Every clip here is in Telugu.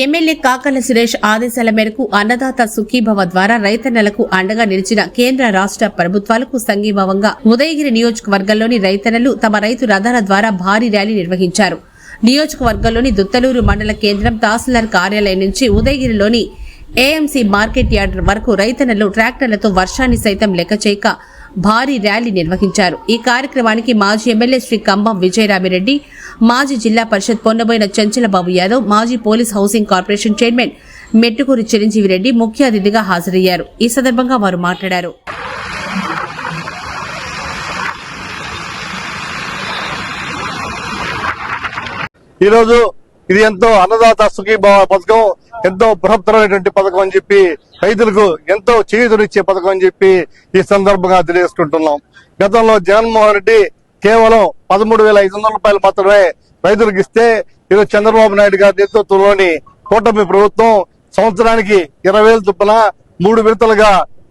ఎమ్మెల్యే కాకల సురేష్ ఆదేశాల మేరకు అన్నదాత సుఖీభవ ద్వారా రైతన్నలకు అండగా నిలిచిన కేంద్ర రాష్ట్ర ప్రభుత్వాలకు సంఘీభావంగా ఉదయగిరి నియోజకవర్గంలోని రైతన్నలు తమ రైతు రథాల ద్వారా భారీ ర్యాలీ నిర్వహించారు. నియోజకవర్గంలోని దుత్తలూరు మండల కేంద్రం తహసీల్దార్ కార్యాలయం నుంచి ఉదయగిరిలోని ఏఎంసీ మార్కెట్ యార్డ్ వరకు రైతన్నలు ట్రాక్టర్లతో వర్షాన్ని సైతం లెక్క చేయక భారీ ర్యాలీ నిర్వహించారు. ఈ కార్యక్రమానికి మాజీ ఎమ్మెల్యే శ్రీ కంబం విజయరామిరెడ్డి మాజీ జిల్లా పరిషత్ పొన్నబోయిన చంచలబాబు యాదవ్ మాజీ police housing corporation chairman Mettukuri Chiranjeevi Reddy ముఖ్య అతిథిగా హాజరయ్యారు. ఈ సందర్భంగా వారు మాట్లాడారు. ఈరోజు ఇది ఎంతో అన్నదాత సుఖీభావ పథకం. ఎంతో బృహత్తరమైనటువంటి పథకం అని చెప్పి రైతులకు ఎంతో చేయుదునిచ్చే పథకం అని చెప్పి ఈ సందర్భంగా తెలియజేసుకుంటున్నాం. గతంలో జగన్మోహన్ రెడ్డి కేవలం పదమూడు వేల ఐదు వందల రూపాయలు మాత్రమే రైతులకు ఇస్తే ఈరోజు చంద్రబాబు నాయుడు గారి నేతృత్వంలోని కూటమి ప్రభుత్వం సంవత్సరానికి ఇరవై వేలు చొప్పున మూడు విడతలుగా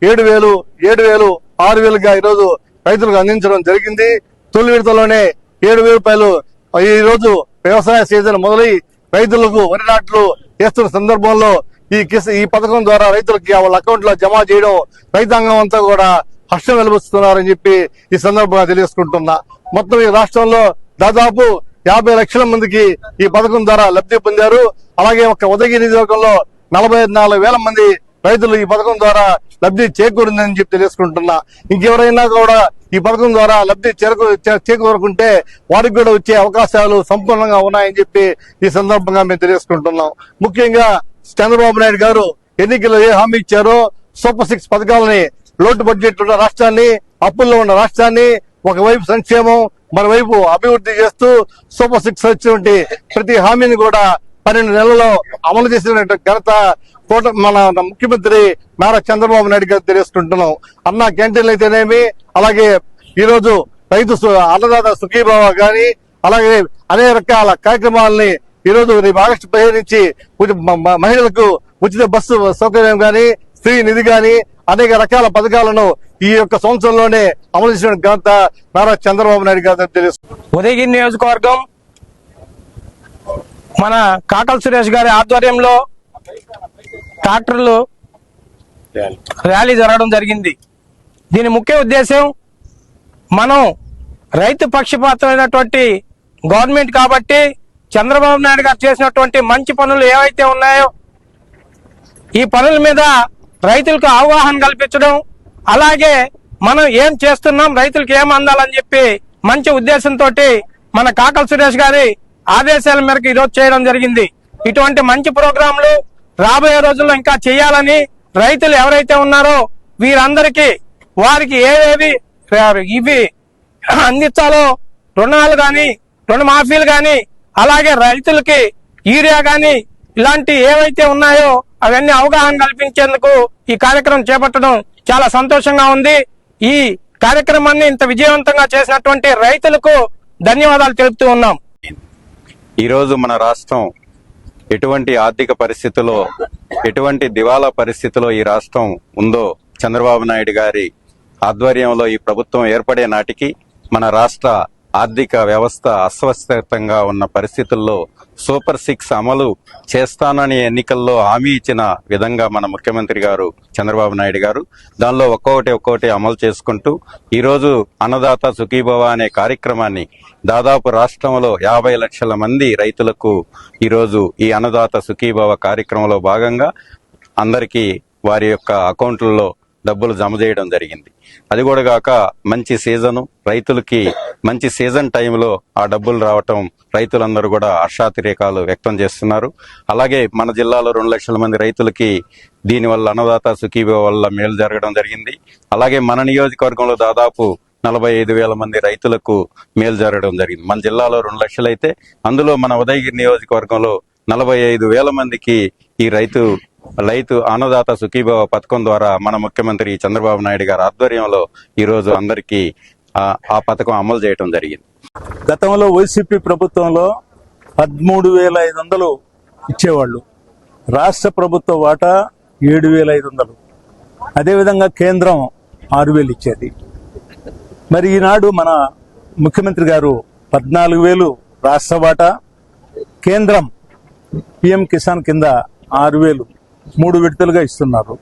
ఏడు వేలు ఏడు వేలు ఆరు వేలుగా ఈరోజు రైతులకు అందించడం జరిగింది. తొలి విడతలోనే ఏడు వేల రూపాయలు ఈ రోజు వ్యవసాయ సీజన్ మొదలై రైతులకు వరి నాట్లు చేస్తున్న సందర్భంలో ఈ కిస్ ఈ పథకం ద్వారా రైతులకి వాళ్ళ అకౌంట్లో జమ చేయడం రైతాంగం అంతా కూడా హర్షం వెలువస్తున్నారని చెప్పి ఈ సందర్భంగా తెలియజేసుకుంటున్నా. మొత్తం ఈ రాష్ట్రంలో దాదాపు యాభై లక్షల మందికి ఈ పథకం ద్వారా లబ్ధి పొందారు. అలాగే ఒక ఉదయగిరి నియోజకవర్గంలో నలభై నాలుగు వేల మంది రైతులు ఈ పథకం ద్వారా లబ్ధి చేకూరిందని చెప్పి తెలుసుకుంటున్నా. ఇంకెవరైనా కూడా ఈ పథకం ద్వారా లబ్ధి చేరుకు చే- చేకూరుకుంటే వారికి కూడా వచ్చే అవకాశాలు సంపూర్ణంగా ఉన్నాయని చెప్పి ఈ సందర్భంగా మేము తెలియజేసుకుంటున్నాం. ముఖ్యంగా చంద్రబాబు నాయుడు గారు ఎన్నికల్లో ఏ హామీ ఇచ్చారో సూపర్ సిక్స్ పథకాలని లోటు బడ్జెట్ ఉన్న రాష్ట్రాన్ని అప్పుల్లో ఉన్న రాష్ట్రాన్ని ఒకవైపు సంక్షేమం మరోవైపు అభివృద్ధి చేస్తూ సూపర్ సిక్స్ వచ్చినటువంటి ప్రతి హామీని కూడా పన్నెండు నెలల్లో అమలు చేసినటువంటి ఘనత కోట మన ముఖ్యమంత్రి నారా చంద్రబాబు నాయుడు గారు తెలియస్తుంటున్నాం అన్న క్యాంటీన్లు అయితేనేమి అలాగే ఈరోజు రైతు సు- అన్నదాత సుఖీభావ గాని అలాగే అనేక రకాల కార్యక్రమాలని ఈ రోజు రేపు ఆగస్టు పదిహేను నుంచి మహిళలకు ఉచిత బస్సు సౌకర్యం కానీ స్త్రీ నిధి కానీ అనేక రకాల పథకాలను ఈ యొక్క సంవత్సరంలోనే అమలు చేసిన ఘనత నారా చంద్రబాబు నాయుడు గారు తెలుసు ఉదయగిరి నియోజకవర్గం మన కాకల సురేష్ గారి ఆధ్వర్యంలో ట్రాక్టర్లు ర్యాలీ జరగడం జరిగింది. దీని ముఖ్య ఉద్దేశం మనం రైతు పక్షపాతమైనటువంటి గవర్నమెంట్ కాబట్టి చంద్రబాబు నాయుడు గారు చేసినటువంటి మంచి పనులు ఏవైతే ఉన్నాయో ఈ పనుల మీద రైతులకు అవగాహన కల్పించడం అలాగే మనం ఏం చేస్తున్నాం రైతులకు ఏం అందాలని చెప్పి మంచి ఉద్దేశంతో మన కాకల సురేష్ గారి ఆదేశాల మేరకు ఈరోజు చేయడం జరిగింది. ఇటువంటి మంచి ప్రోగ్రాంలు రాబోయే రోజుల్లో ఇంకా చేయాలని రైతులు ఎవరైతే ఉన్నారో వీరందరికీ వారికి ఏవేవి ఇవి అందించాలో రుణాలు కానీ రుణమాఫీలు కానీ అలాగే రైతులకి యూరియా కానీ ఇలాంటి ఏవైతే ఉన్నాయో అవన్నీ అవగాహన కల్పించేందుకు ఈ కార్యక్రమం చేపట్టడం చాలా సంతోషంగా ఉంది. ఈ కార్యక్రమాన్ని ఇంత విజయవంతంగా చేసినటువంటి రైతులకు ధన్యవాదాలు తెలుపుతూ ఉన్నాం. ఈరోజు మన రాష్ట్రం ఎటువంటి ఆర్థిక పరిస్థితిలో ఎటువంటి దివాలా పరిస్థితిలో ఈ రాష్ట్రం ఉందో చంద్రబాబు నాయుడు గారి ఆధ్వర్యంలో ఈ ప్రభుత్వం ఏర్పడే నాటికి మన రాష్ట్ర ఆర్థిక వ్యవస్థ అస్వస్థతంగా ఉన్న పరిస్థితుల్లో సూపర్ సిక్స్ అమలు చేస్తానని ఎన్నికల్లో హామీ ఇచ్చిన విధంగా మన ముఖ్యమంత్రి గారు చంద్రబాబు నాయుడు గారు దానిలో ఒక్కొక్కటి ఒక్కొక్కటి అమలు చేసుకుంటూ ఈరోజు అన్నదాత సుఖీభవ అనే కార్యక్రమాన్ని దాదాపు రాష్ట్రంలో యాభై లక్షల మంది రైతులకు ఈరోజు ఈ అన్నదాత సుఖీభవ కార్యక్రమంలో భాగంగా అందరికీ వారి యొక్క అకౌంట్లలో డబ్బులు జమ చేయడం జరిగింది. అది కూడా కాక మంచి సీజను రైతులకి మంచి సీజన్ టైంలో ఆ డబ్బులు రావటం రైతులందరూ కూడా హర్షాతిరేకాలు వ్యక్తం చేస్తున్నారు. అలాగే మన జిల్లాలో రెండు లక్షల మంది రైతులకి దీనివల్ల అన్నదాత సుఖీభ వల్ల మేలు జరగడం జరిగింది. అలాగే మన నియోజకవర్గంలో దాదాపు నలభై ఐదు వేల మంది రైతులకు మేలు జరగడం జరిగింది. మన జిల్లాలో రెండు లక్షలైతే అందులో మన ఉదయగిరి నియోజకవర్గంలో నలభై ఐదు వేల మందికి ఈ రైతు రైతు అన్నదాత సుఖీభావ పథకం ద్వారా మన ముఖ్యమంత్రి చంద్రబాబు నాయుడు గారి ఆధ్వర్యంలో ఈరోజు అందరికీ ఆ ఆ పథకం అమలు చేయడం జరిగింది. గతంలో వైసీపీ ప్రభుత్వంలో పదమూడు వేల ఐదు వందలు ఇచ్చేవాళ్ళు. రాష్ట్ర ప్రభుత్వ వాటా ఏడు వేల ఐదు వందలు. అదేవిధంగా కేంద్రం ఆరు వేలు ఇచ్చేది. మరి ఈనాడు మన ముఖ్యమంత్రి గారు పద్నాలుగు వేలు రాష్ట్ర వాటా కేంద్రం పిఎం కిసాన్ కింద ఆరు వేలు మూడు విడతలుగా ఇస్తున్నారు.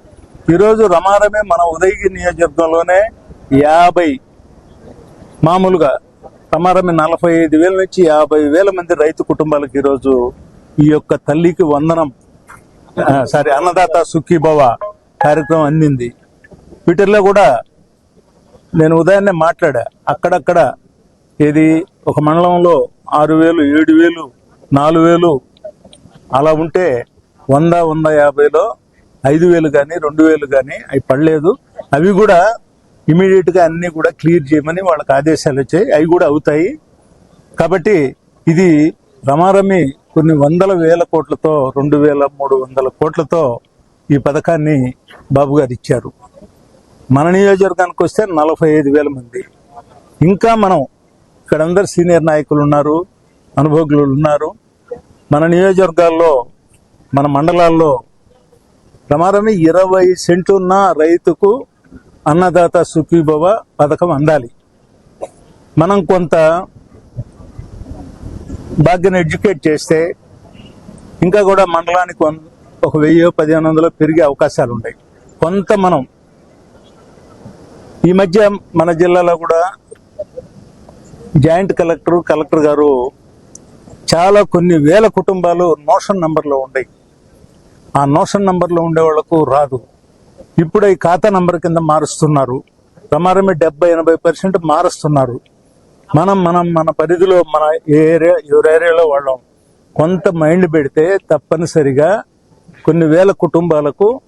ఈరోజు రమారమే మన ఉదయగిరి నియోజకవర్గంలోనే యాభై మామూలుగా రమారమే నలభై ఐదు వేల నుంచి యాభై వేల మంది రైతు కుటుంబాలకు ఈరోజు ఈ యొక్క తల్లికి వందనం సారీ అన్నదాత సుఖీభవ కార్యక్రమం అందింది. వీటిల్లో కూడా నేను ఉదయాన్నే మాట్లాడా అక్కడక్కడ ఏది ఒక మండలంలో ఆరు వేలు ఏడు వేలు నాలుగు వేలు అలా ఉంటే వంద వంద యాభైలో ఐదు వేలు కానీ రెండు వేలు కానీ అవి పడలేదు. అవి కూడా ఇమీడియట్గా అన్నీ కూడా క్లియర్ చేయమని వాళ్ళకి ఆదేశాలు వచ్చాయి. అవి కూడా అవుతాయి. కాబట్టి ఇది రమారమి కొన్ని వందల వేల కోట్లతో రెండు వేల మూడు వందల కోట్లతో ఈ పథకాన్ని బాబు గారు ఇచ్చారు. మన నియోజకవర్గానికి వస్తే నలభై ఐదు వేల మంది. ఇంకా మనం ఇక్కడ అందరు సీనియర్ నాయకులు ఉన్నారు అనుభవజ్ఞులు ఉన్నారు. మన నియోజకవర్గాల్లో మన మండలాల్లో ప్రమాదమే ఇరవై సెంట్లున్న రైతుకు అన్నదాత సుఖీభవ పథకం అందాలి. మనం కొంత భాగ్యం ఎడ్యుకేట్ చేస్తే ఇంకా కూడా మండలానికి ఒక వెయ్యి పదిహేను వందలు పెరిగే అవకాశాలు ఉన్నాయి కొంత మనం ఈ మధ్య మన జిల్లాలో కూడా జాయింట్ కలెక్టర్ కలెక్టర్ గారు చాలా కొన్ని వేల కుటుంబాలు మోషన్ నంబర్లో ఉన్నాయి ఆ నోషన్ నంబర్లో ఉండే వాళ్ళకు రాదు. ఇప్పుడు ఈ ఖాతా నంబర్ కింద మారుస్తున్నారు. ప్రమాదమే డెబ్బై ఎనభై పర్సెంట్ మారుస్తున్నారు. మనం మనం మన పరిధిలో మన ఏ ఏరియా ఎవరి ఏరియాలో వాళ్ళం. కొంత మైండ్ పెడితే తప్పనిసరిగా కొన్ని వేల కుటుంబాలకు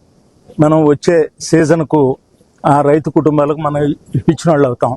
మనం వచ్చే సీజన్కు ఆ రైతు కుటుంబాలకు మనం ఇప్పించిన వాళ్ళు అవుతాం.